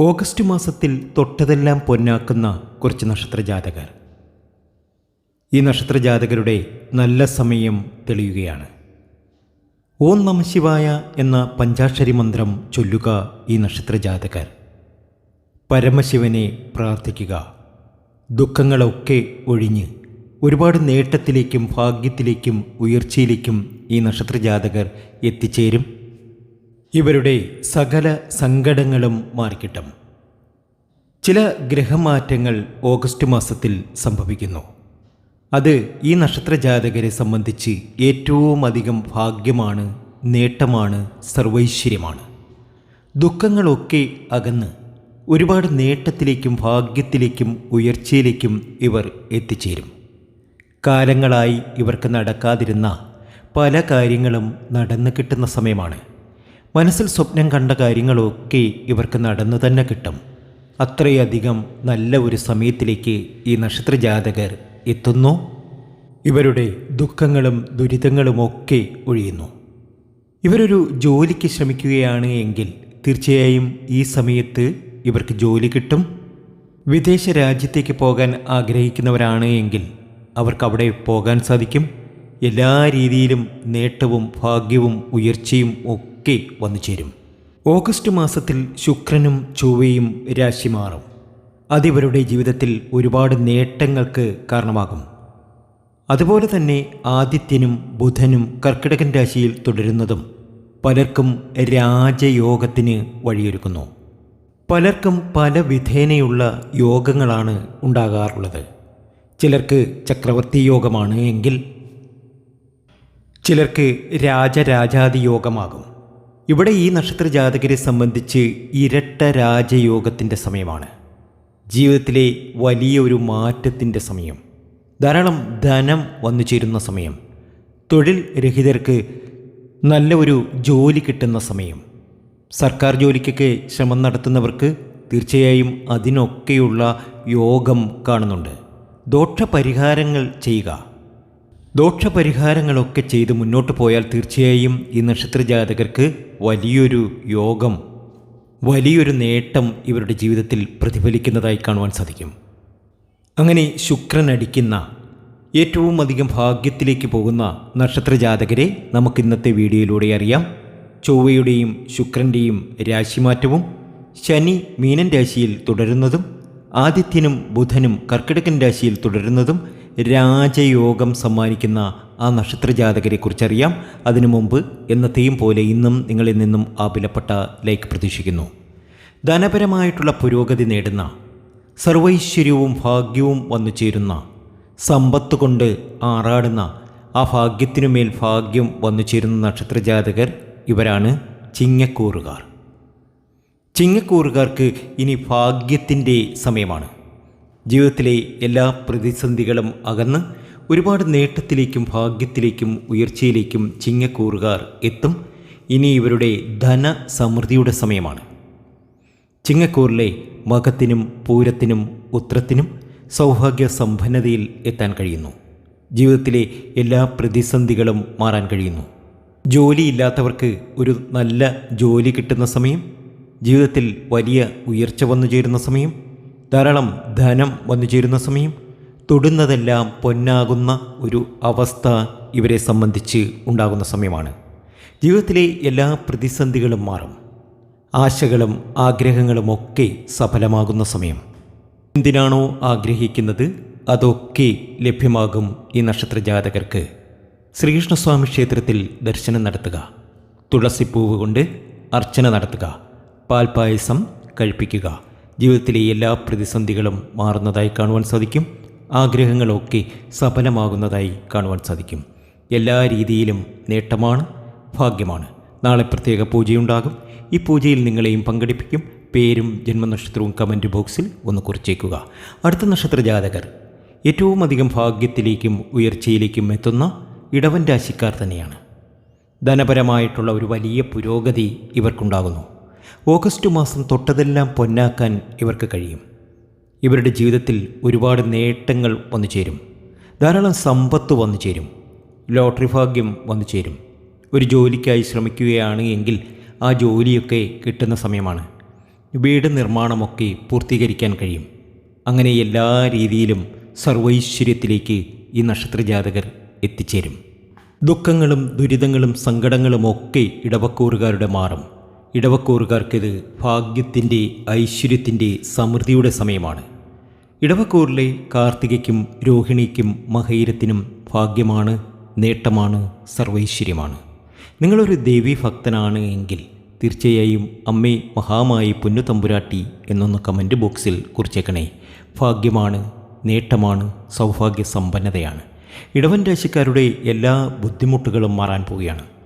August മാസത്തിൽ തൊട്ടതെല്ലാം പൊന്നാക്കുന്ന കുറച്ച് നക്ഷത്രജാതകർ. ഈ നക്ഷത്രജാതകരുടെ നല്ല സമയം തെളിയുകയാണ്. ഓം നമശിവായ എന്ന പഞ്ചാക്ഷരി മന്ത്രം ചൊല്ലുക ഈ നക്ഷത്രജാതകർ. പരമശിവനെ പ്രാർത്ഥിക്കുക. ദുഃഖങ്ങളൊക്കെ ഒഴിഞ്ഞ് ഒരുപാട് നേട്ടത്തിലേക്കും ഭാഗ്യത്തിലേക്കും ഉയർച്ചയിലേക്കും ഈ നക്ഷത്രജാതകർ എത്തിച്ചേരും. ഇവരുടെ സകല സങ്കടങ്ങളും മാറിക്കിട്ടും. ചില ഗ്രഹമാറ്റങ്ങൾ ഓഗസ്റ്റ് മാസത്തിൽ സംഭവിക്കുന്നു. അത് ഈ നക്ഷത്രജാതകരെ സംബന്ധിച്ച് ഏറ്റവും അധികം ഭാഗ്യമാണ് നേട്ടമാണ് സർവൈശ്വര്യമാണ്. ദുഃഖങ്ങളൊക്കെ അകന്ന് ഒരുപാട് നേട്ടത്തിലേക്കും ഭാഗ്യത്തിലേക്കും ഉയർച്ചയിലേക്കും ഇവർ എത്തിച്ചേരും. കാലങ്ങളായി ഇവർക്ക് നടക്കാതിരുന്ന പല കാര്യങ്ങളും നടന്നു കിട്ടുന്ന സമയമാണ്. മനസ്സിൽ സ്വപ്നം കണ്ട കാര്യങ്ങളൊക്കെ ഇവർക്ക് നടന്നു തന്നെ കിട്ടും. അത്രയധികം നല്ല ഒരു സമയത്തിലേക്ക് ഈ നക്ഷത്രജാതകർ എത്തുന്നു. ഇവരുടെ ദുഃഖങ്ങളും ദുരിതങ്ങളുമൊക്കെ ഒഴിയുന്നു. ഇവരൊരു ജോലിക്ക് ശ്രമിക്കുകയാണ് എങ്കിൽ തീർച്ചയായും ഈ സമയത്ത് ഇവർക്ക് ജോലി കിട്ടും. വിദേശ രാജ്യത്തേക്ക് പോകാൻ ആഗ്രഹിക്കുന്നവരാണ് എങ്കിൽ അവർക്ക് അവിടെ പോകാൻ സാധിക്കും. എല്ലാ രീതിയിലും നേട്ടവും ഭാഗ്യവും ഉയർച്ചയും ഒക്കെ വന്നു ചേരും. ഓഗസ്റ്റ് മാസത്തിൽ ശുക്രനും ചൊവ്വയും രാശി മാറും. അതിവരുടെ ജീവിതത്തിൽ ഒരുപാട് നേട്ടങ്ങൾക്ക് കാരണമാകും. അതുപോലെ തന്നെ ആദിത്യനും ബുധനും കർക്കിടകൻ രാശിയിൽ തുടരുന്നതും പലർക്കും രാജയോഗത്തിന് വഴിയൊരുക്കുന്നു. പലർക്കും പല വിധേനയുള്ള യോഗങ്ങളാണ് ഉണ്ടാകാറുള്ളത്. ചിലർക്ക് ചക്രവർത്തി യോഗമാണ് എങ്കിൽ ചിലർക്ക് രാജരാജാതി യോഗമാകും. ഇവിടെ ഈ നക്ഷത്ര ജാതകരെ സംബന്ധിച്ച് ഇരട്ട രാജയോഗത്തിന്റെ സമയമാണ്. ജീവിതത്തിലെ വലിയൊരു മാറ്റത്തിന്റെ സമയം. ധാരാളം ധനം വന്നു ചേരുന്ന സമയം. തൊഴിൽ രഹിതർക്ക് നല്ല ഒരു ജോലി കിട്ടുന്ന സമയം. സർക്കാർ ജോലിക്കൊക്കെ ശ്രമം നടത്തുന്നവർക്ക് തീർച്ചയായും അതിനൊക്കെയുള്ള യോഗം കാണുന്നുണ്ട്. ദോഷപരിഹാരങ്ങൾ ചെയ്യുക. ദോഷപരിഹാരങ്ങളൊക്കെ ചെയ്ത് മുന്നോട്ട് പോയാൽ തീർച്ചയായും ഈ നക്ഷത്രജാതകർക്ക് വലിയൊരു യോഗം വലിയൊരു നേട്ടം ഇവരുടെ ജീവിതത്തിൽ പ്രതിഫലിക്കുന്നതായി കാണുവാൻ സാധിക്കും. അങ്ങനെ ശുക്രൻ അടിക്കുന്ന ഏറ്റവും അധികം ഭാഗ്യത്തിലേക്ക് പോകുന്ന നക്ഷത്രജാതകരെ നമുക്ക് ഇന്നത്തെ വീഡിയോയിലൂടെ അറിയാം. ചൊവ്വയുടെയും ശുക്രന്റെയും രാശിമാറ്റവും ശനി മീനൻ രാശിയിൽ തുടരുന്നതും ആദിത്യനും ബുധനും കർക്കിടകൻ രാശിയിൽ തുടരുന്നതും രാജയോഗം സമ്മാനിക്കുന്ന ആ നക്ഷത്ര ജാതകരെക്കുറിച്ചറിയാം അതിനു മുമ്പ് എന്നത്തെയും പോലെ ഇന്നും നിങ്ങളിൽ നിന്നും ആ വിലപ്പെട്ട ലൈക്ക് പ്രതീക്ഷിക്കുന്നു. ധനപരമായിട്ടുള്ള പുരോഗതി നേടുന്ന സർവൈശ്വര്യവും ഭാഗ്യവും വന്നു ചേരുന്ന സമ്പത്ത് കൊണ്ട് ആറാടുന്ന ആ ഭാഗ്യത്തിനുമേൽ ഭാഗ്യം വന്നു ചേരുന്ന നക്ഷത്രജാതകർ ഇവരാണ് ചിങ്ങക്കൂറുകാർ. ചിങ്ങക്കൂറുകാർക്ക് ഇനി ഭാഗ്യത്തിന്റെ സമയമാണ്. ജീവിതത്തിലെ എല്ലാ പ്രതിസന്ധികളും അകന്ന് ഒരുപാട് നേട്ടത്തിലേക്കും ഭാഗ്യത്തിലേക്കും ഉയർച്ചയിലേക്കും ചിങ്ങക്കൂറുകാർ എത്തും. ഇനി ഇവരുടെ ധന സമൃദ്ധിയുടെ സമയമാണ്. ചിങ്ങക്കൂറിലെ മകത്തിനും പൂരത്തിനും ഉത്രത്തിനും സൗഭാഗ്യ സമ്പന്നതയിൽ എത്താൻ കഴിയുന്നു. ജീവിതത്തിലെ എല്ലാ പ്രതിസന്ധികളും മാറാൻ കഴിയുന്നു. ജോലിയില്ലാത്തവർക്ക് ഒരു നല്ല ജോലി കിട്ടുന്ന സമയം ജീവിതത്തിൽ വലിയ ഉയർച്ച വന്നു ചേരുന്ന സമയം ധാരാളം ധനം വന്നു ചേരുന്ന സമയം തൊടുന്നതെല്ലാം പൊന്നാകുന്ന ഒരു അവസ്ഥ ഇവരെ സംബന്ധിച്ച് ഉണ്ടാകുന്ന സമയമാണ്. ജീവിതത്തിലെ എല്ലാ പ്രതിസന്ധികളും മാറും. ആശകളും ആഗ്രഹങ്ങളും ഒക്കെ സഫലമാകുന്ന സമയം. എന്തിനാണോ ആഗ്രഹിക്കുന്നത്? അതൊക്കെ ലഭ്യമാകും ഈ നക്ഷത്ര ജാതകർക്ക് ശ്രീകൃഷ്ണസ്വാമി ക്ഷേത്രത്തിൽ ദർശനം നടത്തുക. തുളസിപ്പൂവ് കൊണ്ട് അർച്ചന നടത്തുക. പാൽപായസം കഴിപ്പിക്കുക. ജീവിതത്തിലെ എല്ലാ പ്രതിസന്ധികളും മാറുന്നതായി കാണുവാൻ സാധിക്കും. ആഗ്രഹങ്ങളൊക്കെ സഫലമാകുന്നതായി കാണുവാൻ സാധിക്കും. എല്ലാ രീതിയിലും നേട്ടമാണ് ഭാഗ്യമാണ്. നാളെ പ്രത്യേക പൂജയുണ്ടാകും. ഈ പൂജയിൽ നിങ്ങളെയും പങ്കെടുപ്പിക്കും. പേരും ജന്മനക്ഷത്രവും കമന്റ് ബോക്സിൽ ഒന്ന് കുറിച്ചേക്കുക. അടുത്ത നക്ഷത്ര ജാതകർ. ഏറ്റവും അധികം ഭാഗ്യത്തിലേക്കും ഉയർച്ചയിലേക്കും എത്തുന്ന ഇടവൻ രാശിക്കാർ തന്നെയാണ്. ധനപരമായിട്ടുള്ള ഒരു വലിയ പുരോഗതി ഇവർക്കുണ്ടാകുന്നു. ഓഗസ്റ്റ് മാസം തൊട്ടതെല്ലാം പൊന്നാക്കാൻ ഇവർക്ക് കഴിയും. ഇവരുടെ ജീവിതത്തിൽ ഒരുപാട് നേട്ടങ്ങൾ വന്നു ചേരും. ധാരാളം സമ്പത്ത് വന്നു ചേരും. ലോട്ടറി ഭാഗ്യം വന്നു ചേരും. ഒരു ജോലിക്കായി ശ്രമിക്കുകയാണ് എങ്കിൽ ആ ജോലിയൊക്കെ കിട്ടുന്ന സമയമാണ്. വീട് നിർമ്മാണമൊക്കെ പൂർത്തീകരിക്കാൻ കഴിയും. അങ്ങനെ എല്ലാ രീതിയിലും സർവൈശ്വര്യത്തിലേക്ക് ഈ നക്ഷത്രജാതകർ എത്തിച്ചേരും. ദുഃഖങ്ങളും ദുരിതങ്ങളും സങ്കടങ്ങളും ഒക്കെ ഇടവക്കൂറുകാരുടെ മാറും. ഇടവക്കൂറുകാർക്കിത് ഭാഗ്യത്തിന്റെ ഐശ്വര്യത്തിന്റെ സമൃദ്ധിയുടെ സമയമാണ്. ഇടവക്കൂറിലെ കാർത്തികയ്ക്കും രോഹിണിക്കും മഹൈരത്തിനും ഭാഗ്യമാണ് നേട്ടമാണ് സർവൈശ്വര്യമാണ്. നിങ്ങളൊരു ദേവീ ഭക്തനാണ് എങ്കിൽ തീർച്ചയായും അമ്മേ മഹാമായി പുന്നുതമ്പുരാട്ടി എന്നൊന്ന് കമന്റ് ബോക്സിൽ കുറിച്ചേക്കണേ. ഭാഗ്യമാണ് നേട്ടമാണ് സൗഭാഗ്യ സമ്പന്നതയാണ് ഇടവൻ രാശിക്കാരുടെ എല്ലാ ബുദ്ധിമുട്ടുകളും മാറാൻ പോവുകയാണ്.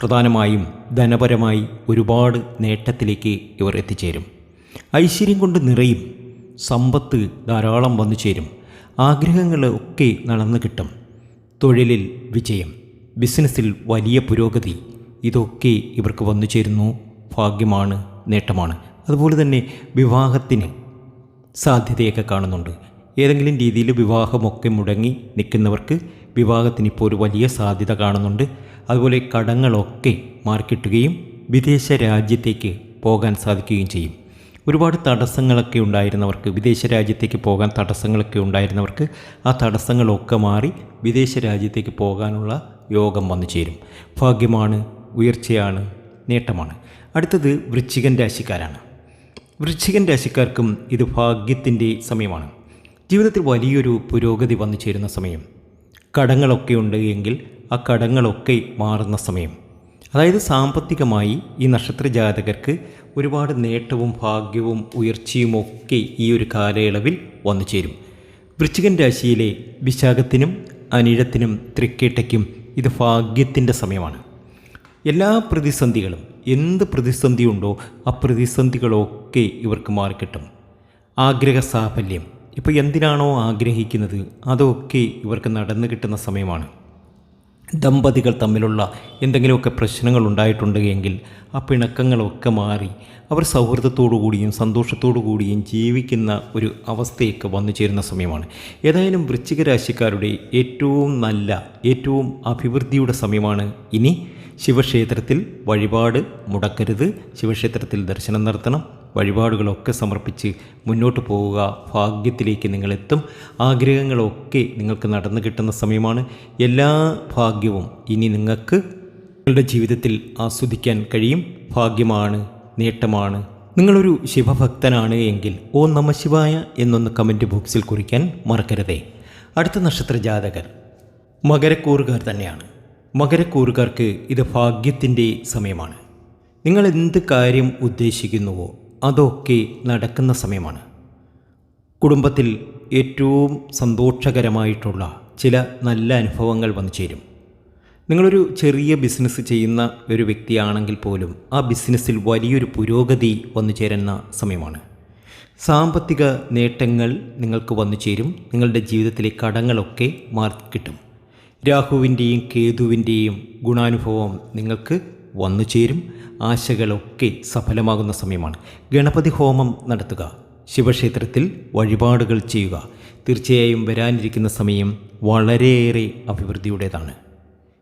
പ്രധാനമായും ധനപരമായി ഒരുപാട് നേട്ടത്തിലേക്ക് ഇവർ എത്തിച്ചേരും. ഐശ്വര്യം കൊണ്ട് നിറയും സമ്പത്ത് ധാരാളം വന്നു ചേരും. ആഗ്രഹങ്ങൾ ഒക്കെ നടന്നു കിട്ടും. തൊഴിലിൽ വിജയം ബിസിനസ്സിൽ വലിയ പുരോഗതി ഇതൊക്കെ ഇവർക്ക് വന്നു ചേരുന്നു. ഭാഗ്യമാണ് നേട്ടമാണ്. അതുപോലെ തന്നെ വിവാഹത്തിന് സാധ്യതയൊക്കെ കാണുന്നുണ്ട്. ഏതെങ്കിലും രീതിയിൽ വിവാഹമൊക്കെ മുടങ്ങി നിൽക്കുന്നവർക്ക് വിവാഹത്തിന് ഇപ്പോൾ ഒരു വലിയ സാധ്യത കാണുന്നുണ്ട്. അതുപോലെ കടങ്ങളൊക്കെ മാർക്കിട്ടുകയും വിദേശ രാജ്യത്തേക്ക് പോകാൻ സാധിക്കുകയും ചെയ്യും. ഒരുപാട് തടസ്സങ്ങളൊക്കെ ഉണ്ടായിരുന്നവർക്ക് വിദേശ രാജ്യത്തേക്ക് പോകാൻ തടസ്സങ്ങളൊക്കെ ഉണ്ടായിരുന്നവർക്ക് ആ തടസ്സങ്ങളൊക്കെ മാറി വിദേശ രാജ്യത്തേക്ക് പോകാനുള്ള യോഗം വന്നു ചേരും. ഭാഗ്യമാണ് ഉയർച്ചയാണ് നേട്ടമാണ്. അടുത്തത് വൃശ്ചികൻ രാശിക്കാരാണ്. വൃശ്ചികൻ രാശിക്കാർക്കും ഇത് ഭാഗ്യത്തിന്റെ സമയമാണ്. ജീവിതത്തിൽ വലിയൊരു പുരോഗതി വന്നു ചേരുന്ന സമയം. കടങ്ങളൊക്കെ ഉണ്ട് എങ്കിൽ ആ കടങ്ങളൊക്കെ മാറുന്ന സമയം. അതായത് സാമ്പത്തികമായി ഈ നക്ഷത്ര ജാതകർക്ക് ഒരുപാട് നേട്ടവും ഭാഗ്യവും ഉയർച്ചയും ഒക്കെ ഈ ഒരു കാലയളവിൽ വന്നു ചേരും. വൃശ്ചികൻ രാശിയിലെ വിശാഖത്തിനും അനിഴത്തിനും തൃക്കേട്ടയ്ക്കും ഇത് ഭാഗ്യത്തിന്റെ സമയമാണ്. എല്ലാ പ്രതിസന്ധികളും എന്ത് പ്രതിസന്ധി ഉണ്ടോ ആ പ്രതിസന്ധികളൊക്കെ ഇവർക്ക് മാറിക്കിട്ടും. ആഗ്രഹ സാഫല്യം ഇപ്പോൾ എന്തിനാണോ ആഗ്രഹിക്കുന്നത്? അതൊക്കെ ഇവർക്ക് നടന്നു കിട്ടുന്ന സമയമാണ്. ദമ്പതികൾ തമ്മിലുള്ള എന്തെങ്കിലുമൊക്കെ പ്രശ്നങ്ങൾ ഉണ്ടായിട്ടുണ്ടെങ്കിൽ ആ പിണക്കങ്ങളൊക്കെ മാറി അവർ സൗഹൃദത്തോടു കൂടിയും സന്തോഷത്തോടു കൂടിയും ജീവിക്കുന്ന ഒരു അവസ്ഥയൊക്കെ വന്നു ചേരുന്ന സമയമാണ്. ഏതായാലും വൃശ്ചിക രാശിക്കാരുടെ ഏറ്റവും നല്ല ഏറ്റവും അഭിവൃദ്ധിയുടെ സമയമാണ് ഇനി. ശിവക്ഷേത്രത്തിൽ വഴിപാട് മുടക്കരുത്. ശിവക്ഷേത്രത്തിൽ ദർശനം നടത്തണം. വഴിപാടുകളൊക്കെ സമർപ്പിച്ച് മുന്നോട്ട് പോവുക. ഭാഗ്യത്തിലേക്ക് നിങ്ങളെത്തും. ആഗ്രഹങ്ങളൊക്കെ നിങ്ങൾക്ക് നടന്നു കിട്ടുന്ന സമയമാണ്. എല്ലാ ഭാഗ്യവും ഇനി നിങ്ങൾക്ക് നിങ്ങളുടെ ജീവിതത്തിൽ ആസ്വദിക്കാൻ കഴിയും. ഭാഗ്യമാണ് നേട്ടമാണ്. നിങ്ങളൊരു ശിവഭക്തനാണ് എങ്കിൽ ഓ നമ ശിവായ എന്നൊന്ന് കമന്റ് ബോക്സിൽ കുറിക്കാൻ മറക്കരുതേ. അടുത്ത നക്ഷത്ര ജാതകർ. മകരക്കൂറുകാർ തന്നെയാണ്. മകരക്കൂറുകാർക്ക് ഇത് ഭാഗ്യത്തിന്റെ സമയമാണ്. നിങ്ങൾ എന്ത് കാര്യം ഉദ്ദേശിക്കുന്നുവോ അതൊക്കെ നടക്കുന്ന സമയമാണ്. കുടുംബത്തിൽ ഏറ്റവും സന്തോഷകരമായിട്ടുള്ള ചില നല്ല അനുഭവങ്ങൾ വന്നു ചേരും. നിങ്ങളൊരു ചെറിയ ബിസിനസ് ചെയ്യുന്ന ഒരു വ്യക്തിയാണെങ്കിൽ പോലും ആ ബിസിനസ്സിൽ വലിയൊരു പുരോഗതി വന്നു ചേരുന്ന സമയമാണ്. സാമ്പത്തിക നേട്ടങ്ങൾ നിങ്ങൾക്ക് വന്നു ചേരും. നിങ്ങളുടെ ജീവിതത്തിലെ കടങ്ങളൊക്കെ മാറി കിട്ടും. രാഹുവിന്റെയും കേതുവിന്റെയും ഗുണാനുഭവം നിങ്ങൾക്ക് വന്നു ചേരും. ആശകളൊക്കെ സഫലമാകുന്ന സമയമാണ്. ഗണപതി ഹോമം നടത്തുക. ശിവക്ഷേത്രത്തിൽ വഴിപാടുകൾ ചെയ്യുക. തീർച്ചയായും വരാനിരിക്കുന്ന സമയം വളരെയേറെ അഭിവൃദ്ധിയുടേതാണ്.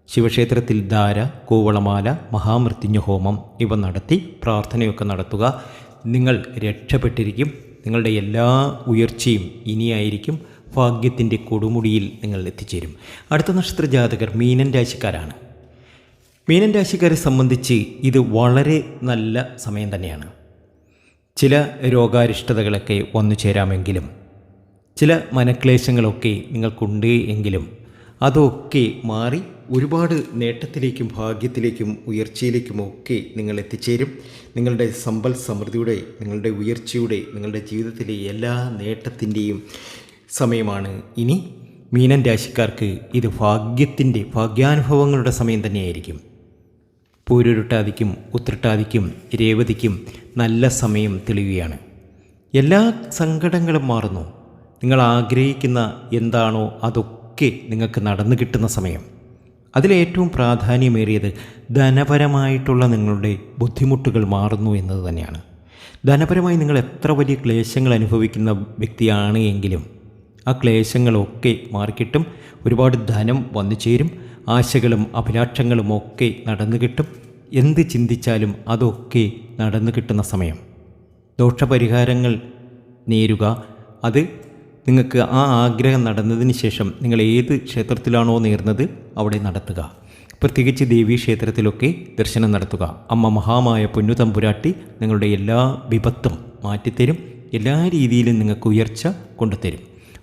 ശിവക്ഷേത്രത്തിൽ ധാര കൂവളമാല മഹാമൃത്യുഞ്ഞ ഹോമം ഇവ നടത്തി പ്രാർത്ഥനയൊക്കെ നടത്തുക. നിങ്ങൾ രക്ഷപ്പെട്ടിരിക്കും. നിങ്ങളുടെ എല്ലാ ഉയർച്ചയും ഇനിയായിരിക്കും. ഭാഗ്യത്തിന്റെ കൊടുമുടിയിൽ നിങ്ങൾ എത്തിച്ചേരും. അടുത്ത നക്ഷത്ര ജാതകർ മീനൻ രാശിക്കാരാണ്. മീനൻ രാശിക്കാരെ സംബന്ധിച്ച് ഇത് വളരെ നല്ല സമയം തന്നെയാണ്. ചില രോഗാരിഷ്ടതകളൊക്കെ വന്നു ചേരാമെങ്കിലും ചില മനക്ലേശങ്ങളൊക്കെ നിങ്ങൾക്കുണ്ട് എങ്കിലും അതൊക്കെ മാറി ഒരുപാട് നേട്ടത്തിലേക്കും ഭാഗ്യത്തിലേക്കും ഉയർച്ചയിലേക്കും ഒക്കെ നിങ്ങൾ എത്തിച്ചേരും. നിങ്ങളുടെ സമ്പൽ സമൃദ്ധിയുടെ നിങ്ങളുടെ ഉയർച്ചയുടെ നിങ്ങളുടെ ജീവിതത്തിലെ എല്ലാ നേട്ടത്തിന്റെയും സമയമാണ്. ഇനി മീനൻ രാശിക്കാർക്ക് ഇത് ഭാഗ്യത്തിന്റെ ഭാഗ്യാനുഭവങ്ങളുടെ സമയം തന്നെയായിരിക്കും. പൂരുരുട്ടാതിക്കും ഉത്രട്ടാതിക്കും രേവതിക്കും നല്ല സമയം തെളിയുകയാണ്. എല്ലാ സങ്കടങ്ങളും മാറുന്നു. നിങ്ങൾ ആഗ്രഹിക്കുന്ന എന്താണോ അതൊക്കെ നിങ്ങൾക്ക് നടന്നു കിട്ടുന്ന സമയം. അതിലേറ്റവും പ്രാധാന്യമേറിയത് ധനപരമായിട്ടുള്ള നിങ്ങളുടെ ബുദ്ധിമുട്ടുകൾ മാറുന്നു എന്നത് തന്നെയാണ്. ധനപരമായി നിങ്ങൾ എത്ര വലിയ ക്ലേശങ്ങൾ അനുഭവിക്കുന്ന വ്യക്തിയാണ് എങ്കിലും ആ ക്ലേശങ്ങളൊക്കെ മാറിക്കിട്ടും. ഒരുപാട് ധനം വന്നു ചേരും. ആശകളും അഭിലാഷങ്ങളും ഒക്കെ നടന്നു കിട്ടും. എന്ത് ചിന്തിച്ചാലും അതൊക്കെ നടന്നു കിട്ടുന്ന സമയം. ദോഷപരിഹാരങ്ങൾ നേരുക. അത് നിങ്ങൾക്ക് ആ ആഗ്രഹം നടന്നതിന് ശേഷം നിങ്ങൾ ഏത് ക്ഷേത്രത്തിലാണോ നേർന്നത് അവിടെ നടത്തുക. പ്രത്യേകിച്ച് ദേവീ ക്ഷേത്രത്തിലൊക്കെ ദർശനം നടത്തുക. അമ്മ മഹാമായ പൊന്നുതമ്പുരാട്ടി നിങ്ങളുടെ എല്ലാ വിപത്തും മാറ്റിത്തരും. എല്ലാ രീതിയിലും നിങ്ങൾക്ക് ഉയർച്ച കൊണ്ടുതരും.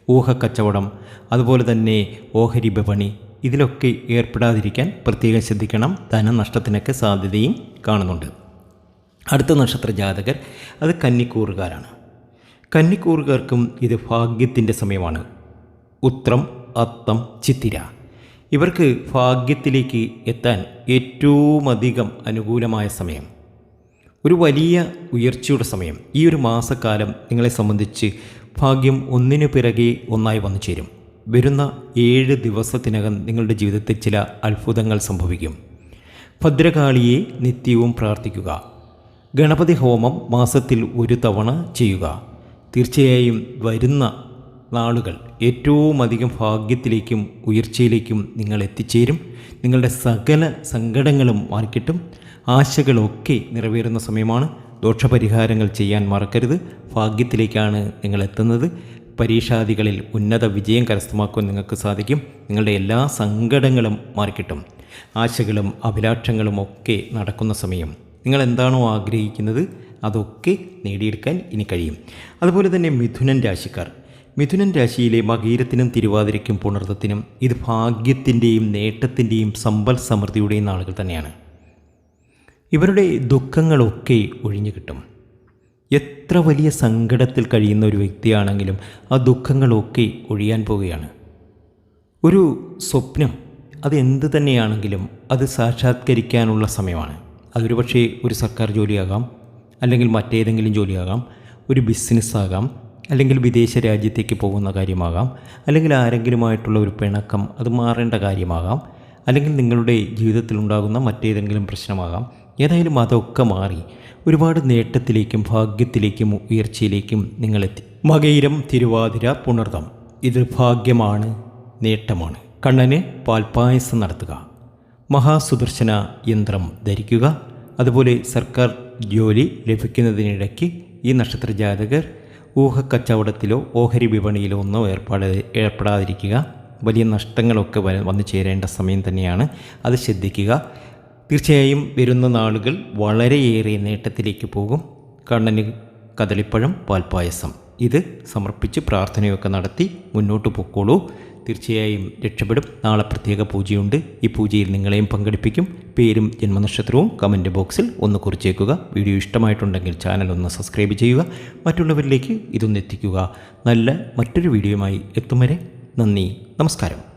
ഊഹക്കച്ചവടം അതുപോലെ തന്നെ ഓഹരി വിപണി ഇതിലൊക്കെ ഏർപ്പെടാതിരിക്കാൻ പ്രത്യേകം ശ്രദ്ധിക്കണം. ധനനഷ്ടത്തിനൊക്കെ സാധ്യതയും കാണുന്നുണ്ട്. അടുത്ത നക്ഷത്ര ജാതകർ അത് കന്നിക്കൂറുകാരാണ്. കന്നിക്കൂറുകാർക്കും ഇത് ഭാഗ്യത്തിന്റെ സമയമാണ്. ഉത്രം അത്തം ചിത്തിര. ഇവർക്ക് ഭാഗ്യത്തിലേക്ക് എത്താൻ ഏറ്റവും അധികം അനുകൂലമായ സമയം. ഒരു വലിയ ഉയർച്ചയുടെ സമയം. ഈ ഒരു മാസക്കാലം നിങ്ങളെ സംബന്ധിച്ച് ഭാഗ്യം ഒന്നിനു പിറകെ ഒന്നായി വന്നു ചേരും വരുന്ന ഏഴ് ദിവസത്തിനകം നിങ്ങളുടെ ജീവിതത്തിൽ ചില അത്ഭുതങ്ങൾ സംഭവിക്കും. ഭദ്രകാളിയെ നിത്യവും പ്രാർത്ഥിക്കുക. ഗണപതി ഹോമം മാസത്തിൽ ഒരു തവണ ചെയ്യുക. തീർച്ചയായും വരുന്ന നാളുകൾ ഏറ്റവും അധികം ഭാഗ്യത്തിലേക്കും ഉയർച്ചയിലേക്കും നിങ്ങൾ എത്തിച്ചേരും. നിങ്ങളുടെ സകല സങ്കടങ്ങളും മാറിക്കിട്ടും. ആശകളൊക്കെ നിറവേറുന്ന സമയമാണ്. ദോഷപരിഹാരങ്ങൾ ചെയ്യാൻ മറക്കരുത്. ഭാഗ്യത്തിലേക്കാണ് നിങ്ങൾ എത്തുന്നത്. പരീക്ഷാദികളിൽ ഉന്നത വിജയം കരസ്ഥമാക്കുവാൻ നിങ്ങൾക്ക് സാധിക്കും. നിങ്ങളുടെ എല്ലാ സങ്കടങ്ങളും മാറിക്കിട്ടും. ആശകളും അഭിലാഷങ്ങളും ഒക്കെ നടക്കുന്ന സമയം. നിങ്ങൾ എന്താണോ ആഗ്രഹിക്കുന്നത് അതൊക്കെ നേടിയെടുക്കാൻ ഇനി കഴിയും. അതുപോലെ തന്നെ മിഥുനൻ രാശിക്കാർ. മിഥുനൻ രാശിയിലെ മകീരത്തിനും തിരുവാതിരയ്ക്കും പുണർത്തത്തിനും ഇത് ഭാഗ്യത്തിന്റെയും നേട്ടത്തിന്റെയും സമ്പൽ സമൃദ്ധിയുടെയും നാളുകൾ തന്നെയാണ്. ഇവരുടെ ദുഃഖങ്ങളൊക്കെ ഒഴിഞ്ഞു കിട്ടും. എത്ര വലിയ സങ്കടത്തിൽ കഴിയുന്ന ഒരു വ്യക്തിയാണെങ്കിലും ആ ദുഃഖങ്ങളൊക്കെ ഒഴിയാൻ പോവുകയാണ്. ഒരു സ്വപ്നം അത് എന്ത് തന്നെയാണെങ്കിലും അത് സാക്ഷാത്കരിക്കാനുള്ള സമയമാണ്. അതൊരു പക്ഷേ ഒരു സർക്കാർ ജോലിയാകാം അല്ലെങ്കിൽ മറ്റേതെങ്കിലും ജോലിയാകാം ഒരു ബിസിനസ് ബിസിനസ്സാകാം അല്ലെങ്കിൽ വിദേശ രാജ്യത്തേക്ക് പോകുന്ന കാര്യമാകാം അല്ലെങ്കിൽ ആരെങ്കിലുമായിട്ടുള്ള ഒരു പിണക്കം അത് മാറേണ്ട കാര്യമാകാം അല്ലെങ്കിൽ നിങ്ങളുടെ ജീവിതത്തിലുണ്ടാകുന്ന മറ്റേതെങ്കിലും പ്രശ്നമാകാം. ഏതായാലും അതൊക്കെ മാറി. ഒരുപാട് നേട്ടത്തിലേക്കും ഭാഗ്യത്തിലേക്കും ഉയർച്ചയിലേക്കും നിങ്ങളെത്തി. മകയിരം തിരുവാതിര പുണർതം. ഇത് ഭാഗ്യമാണ് നേട്ടമാണ്. കണ്ണന് പാൽപ്പായസം നടത്തുക. മഹാസുദർശന യന്ത്രം ധരിക്കുക. അതുപോലെ സർക്കാർ ജോലി ലഭിക്കുന്നതിനിടയ്ക്ക് ഈ നക്ഷത്ര ജാതകർ ഊഹക്കച്ചവടത്തിലോ ഓഹരി വിപണിയിലോ ഒന്നോ ഏർപ്പാട് ഏർപ്പെടാതിരിക്കുക. വലിയ നഷ്ടങ്ങളൊക്കെ വന്നു ചേരേണ്ട സമയം തന്നെയാണ്. അത് ശ്രദ്ധിക്കുക. തീർച്ചയായും വരുന്ന നാളുകൾ വളരെയേറെ നേട്ടത്തിലേക്ക് പോകും. കണ്ണന് കദളിപ്പഴം പാൽപ്പായസം ഇത് സമർപ്പിച്ച് പ്രാർത്ഥനയൊക്കെ നടത്തി മുന്നോട്ട് പൊക്കോളൂ. തീർച്ചയായും രക്ഷപ്പെടും. നാളെ പ്രത്യേക പൂജയുണ്ട്. ഈ പൂജയിൽ നിങ്ങളെയും പങ്കെടുപ്പിക്കും. പേരും ജന്മനക്ഷത്രവും കമന്റ് ബോക്സിൽ ഒന്ന് കുറിച്ചേക്കുക. വീഡിയോ ഇഷ്ടമായിട്ടുണ്ടെങ്കിൽ ചാനൽ ഒന്ന് സബ്സ്ക്രൈബ് ചെയ്യുക. മറ്റുള്ളവരിലേക്ക് ഇതൊന്ന് എത്തിക്കുക നല്ല മറ്റൊരു വീഡിയോയുമായി എത്തും വരെ നന്ദി. നമസ്കാരം.